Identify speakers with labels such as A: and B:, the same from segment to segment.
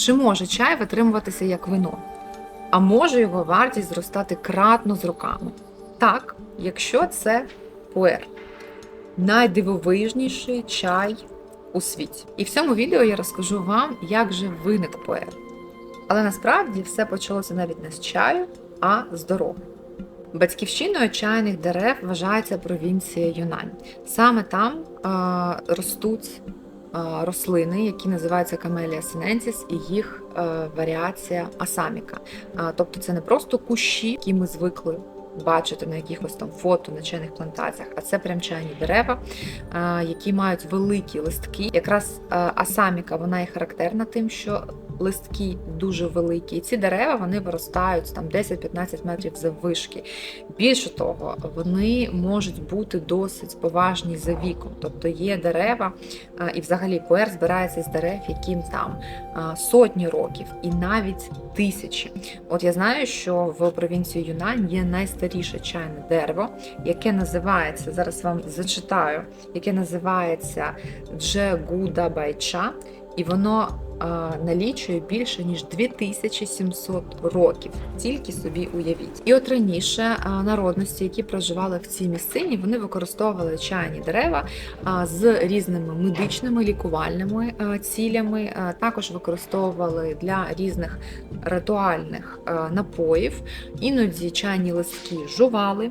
A: Чи може чай витримуватися як вино? А може його вартість зростати кратно з роками? Так, якщо це пуер. Найдивовижніший чай у світі. І в цьому відео я розкажу вам, як же виник пуер. Але насправді все почалося навіть не з чаю, а з дороги. Батьківщиною чайних дерев вважається провінція Юнань. Саме там е, ростуть рослини, які називаються Камелія синенсіс, і їх е, варіація асаміка. Е, тобто це не просто кущі, які ми звикли бачити на якихось там фото на чайних плантаціях, а це прям чайні дерева, е, які мають великі листки. Якраз е, асаміка вона і характерна тим, що листки дуже великі. І ці дерева вони виростають там 10-15 метрів заввишки. Більше того, вони можуть бути досить поважні за віком. Тобто є дерева, і взагалі пуер збирається з дерев, яким там сотні років і навіть тисячі. От я знаю, що в провінції Юнань є найстаріше чайне дерево, яке називається зараз вам зачитаю, яке називається Джегуда Байча, і воно налічує більше ніж 2700 років. Тільки собі уявіть. І от раніше народності, які проживали в цій місцині, вони використовували чайні дерева з різними медичними лікувальними цілями. Також використовували для різних ритуальних напоїв. Іноді чайні листки жували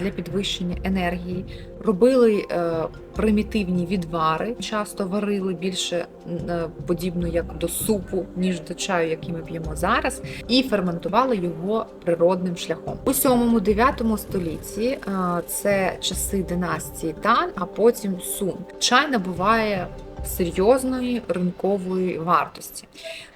A: для підвищення енергії, робили е, примітивні відвари, часто варили більше е, подібно як до супу, ніж до чаю, який ми п'ємо зараз, і ферментували його природним шляхом. У 7-9 столітті е, це часи династії Тан, а потім Сун. Чай набуває серйозної ринкової вартості.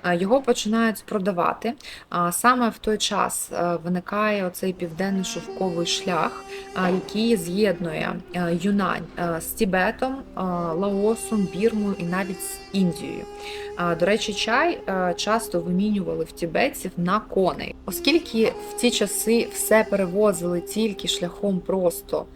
A: Е, Його починають продавати. А Саме в той час е, виникає оцей південний шовковий шлях, який з'єднує е, Юнань е, з Тібетом, е, Лаосом, Бірмою і навіть з Індією. До речі, чай е, часто вимінювали в тібетців на коней, оскільки в ті часи все перевозили тільки шляхом просто е,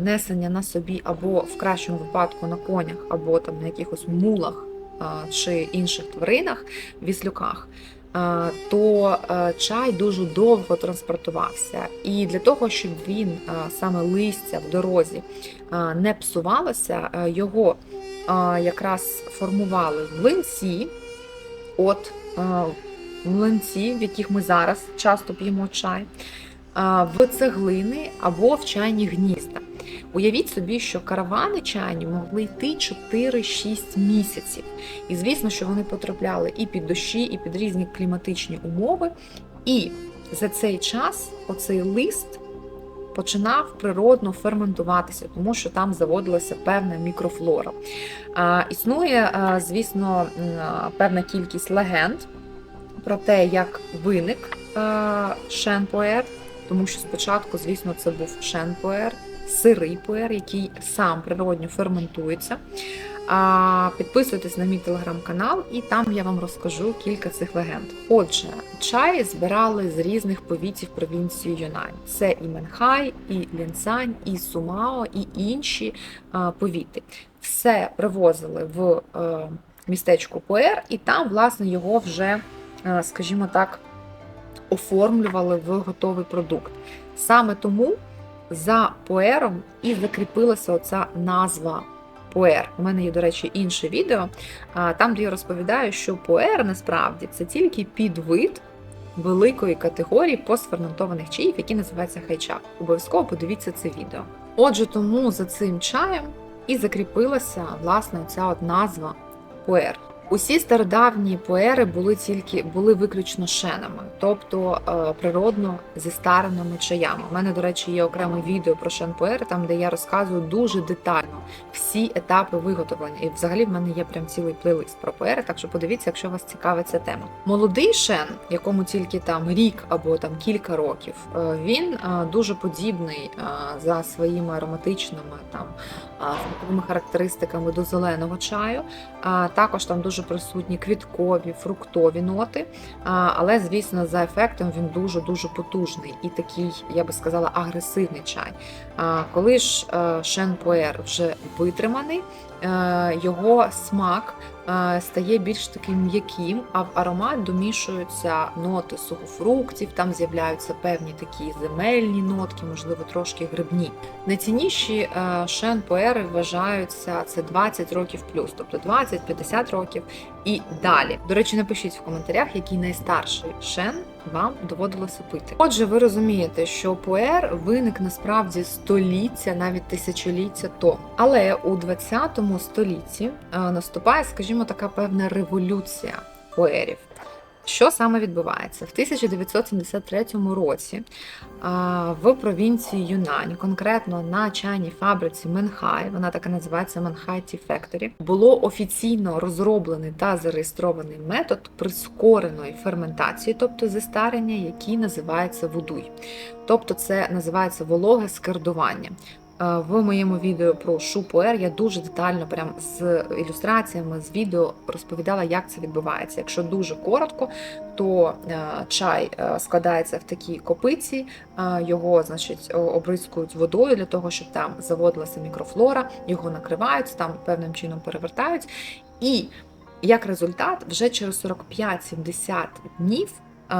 A: несення на собі, або в кращому випадку на конях, або там на якихось мулах е, чи інших тваринах, віслюках. е, То е, чай дуже довго транспортувався, і для того, щоб він е, саме листя в дорозі е, не псувалося, е, його е, якраз формували в млинці, от е, млинці, в яких ми зараз часто п'ємо чай, е, в цеглини або в чайні гнізда. Уявіть собі, що каравани чайні могли йти 4-6 місяців. І звісно, що вони потрапляли і під дощі, і під різні кліматичні умови. І за цей час оцей лист починав природно ферментуватися, тому що там заводилася певна мікрофлора. Існує, звісно, певна кількість легенд про те, як виник а, шенпуер, тому що спочатку, звісно, це був шенпуер, сирий пуер, який сам природньо ферментується. Підписуйтесь на мій телеграм-канал, і там я вам розкажу кілька цих легенд. Отже, чай збирали з різних повітів провінції Юнань. Це і Менхай, і Лінцань, і Сумао, і інші повіти. Все привозили в е, містечко Пуер, і там, власне, його вже, е, скажімо так, оформлювали в готовий продукт. Саме тому за пуером і закріпилася оця назва пуер. У мене є, до речі, інше відео, там, де я розповідаю, що пуер насправді це тільки підвид великої категорії постферментованих чаїв, які називаються хайчак. Обов'язково подивіться це відео. Отже, тому за цим чаєм і закріпилася власне ця от назва пуер. Усі стародавні поери були тільки були виключно шенами, тобто е, природно зістареними чаями. У мене, до речі, є окреме відео про шен-поери, там де я розказую дуже детально всі етапи виготовлення. І взагалі в мене є прям цілий плейлист про поери, так що подивіться, якщо вас цікавить ця тема. Молодий шен, якому тільки там рік або там кілька років, е, він е, дуже подібний за своїми ароматичними там смаковими характеристиками до зеленого чаю. Також там дуже присутні квіткові, фруктові ноти. Але, звісно, за ефектом він дуже-дуже потужний і такий, я би сказала, агресивний чай. Коли ж шенпуер шен пуер вже витриманий, е, його смак е, стає більш таким м'яким, а в аромат домішуються ноти сухофруктів, там з'являються певні такі земельні нотки, можливо, трошки грибні. Найцінніші е, шен поери вважаються це 20 років плюс, тобто 20-50 років і далі. До речі, напишіть в коментарях, який найстарший шен вам доводилося пити. Отже, ви розумієте, що пуер виник насправді століття, навіть тисячоліття тому. Але у 20 столітті е, наступає, скажімо, така певна революція пуерів. Що саме відбувається? В 1973 році в провінції Юнань, конкретно на чайній фабриці Менхай, вона така називається Менхай Tea Factory, було офіційно розроблений та зареєстрований метод прискореної ферментації, тобто застарення, який називається вудуй. Тобто це називається вологе скердування. Е, В моєму відео про шупуер я дуже детально, прям з ілюстраціями, з відео розповідала, як це відбувається. Якщо дуже коротко, то е, чай е, складається в такі копиці, його, значить, о- обризкують водою для того, щоб там заводилася мікрофлора, його накривають, там певним чином перевертають. І як результат, вже через 45-70 днів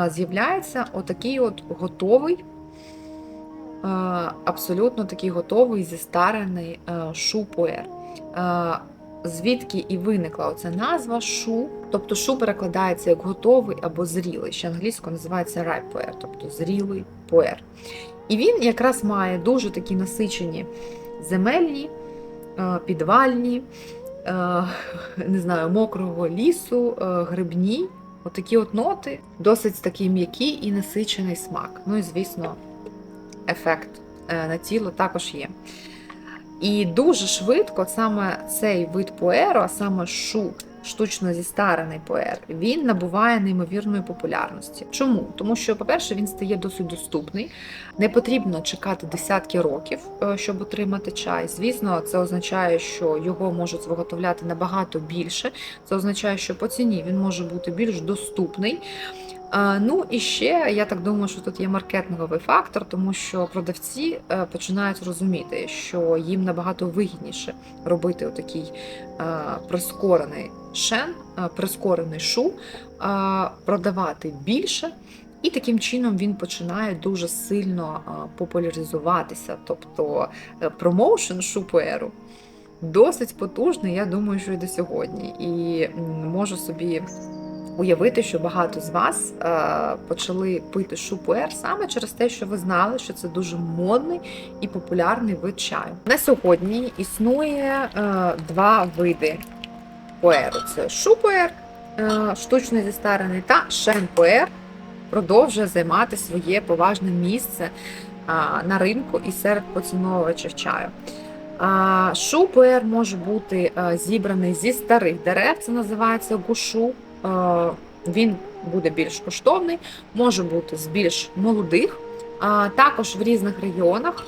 A: з'являється отакий от готовий абсолютно такий готовий зістарений е, шу-пуер. Е, Звідки і виникла оця назва шу, тобто шу перекладається як готовий або зрілий, ще англійською називається puer, тобто зрілий пуер. І він якраз має дуже такі насичені земельні, е, підвальні, е, не знаю, мокрого лісу, е, грибні, отакі от ноти, досить такий м'який і насичений смак. Ну і звісно, ефект е, на тіло також є. І дуже швидко саме цей вид пуеру, а саме шу, штучно зістарений пуер, він набуває неймовірної популярності. Чому? Тому що, по-перше, він стає досить доступний. Не потрібно чекати десятки років, е, щоб отримати чай. Звісно, це означає, що його можуть виготовляти набагато більше. Це означає, що по ціні він може бути більш доступний. Ну і ще я так думаю, що тут є маркетинговий фактор, тому що продавці е, починають розуміти, що їм набагато вигідніше робити отакий е, прискорений шен, е, прискорений шу, продавати більше. І таким чином він починає дуже сильно популяризуватися. Тобто промоушен шупуеру досить потужний, я думаю, що і до сьогодні. І можу собі уявити, що багато з вас е, почали пити шупуер саме через те, що ви знали, що це дуже модний і популярний вид чаю. На сьогодні існує е, два види пуеру: це шупуер, е, штучно зістарений, та шенпуер продовжує займати своє поважне місце на ринку і серед поціновувачів чаю. Шупуер може бути зібраний зі старих дерев, це називається гушу. Е, Він буде більш коштовний, може бути з більш молодих. Також в різних регіонах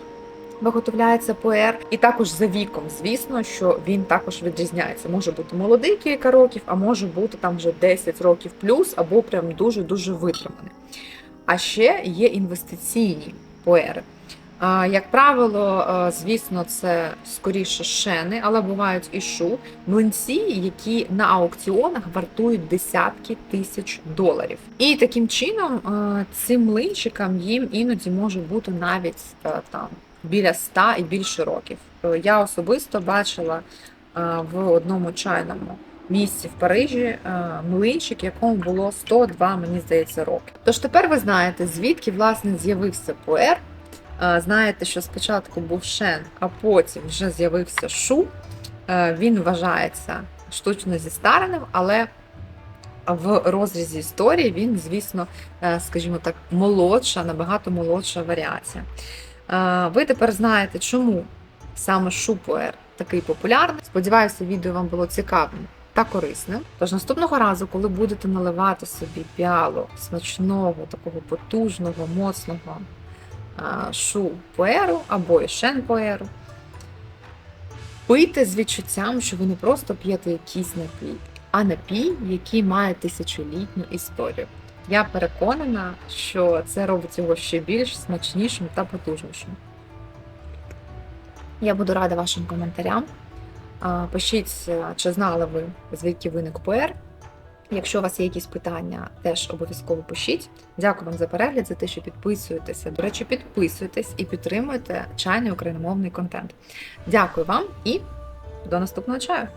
A: виготовляється пуер, і також за віком, звісно, що він також відрізняється. Може бути молодий кілька років, а може бути там вже 10 років плюс, або прям дуже-дуже витриманий. А ще є інвестиційні пуери. Як правило, е, звісно, це скоріше шени, але бувають і шу, млинці, які на аукціонах вартують десятки тисяч доларів. І таким чином е, цим млинчикам їм іноді може бути навіть е, там біля 100 і більше років. Я особисто бачила в одному чайному місці в Парижі млинчик, якому було 102, мені здається, роки. Тож тепер ви знаєте, звідки власне з'явився пуер. Знаєте, що спочатку був шен, а потім вже з'явився шу. Е, Він вважається штучно зістареним, але в розрізі історії він, звісно, е, скажімо так, молодша, набагато молодша варіація. Е, Ви тепер знаєте, чому саме шупуер такий популярний. Сподіваюся, відео вам було цікавим та корисним. Тож наступного разу, коли будете наливати собі піалу смачного, такого потужного, моцного шу пуеру або шен пуеру, пийте з відчуттям, що ви не просто п'єте якийсь напій, а напій, який має тисячолітню історію. Я переконана, що це робить його ще більш смачнішим та потужнішим. Я буду рада вашим коментарям. Пишіть, чи знали ви, звідки виник ПР. Якщо у вас є якісь питання, теж обов'язково пишіть. Дякую вам за перегляд, за те, що підписуєтеся. До речі, підписуйтесь і підтримуйте чайний україномовний контент. Дякую вам і до наступного чаю!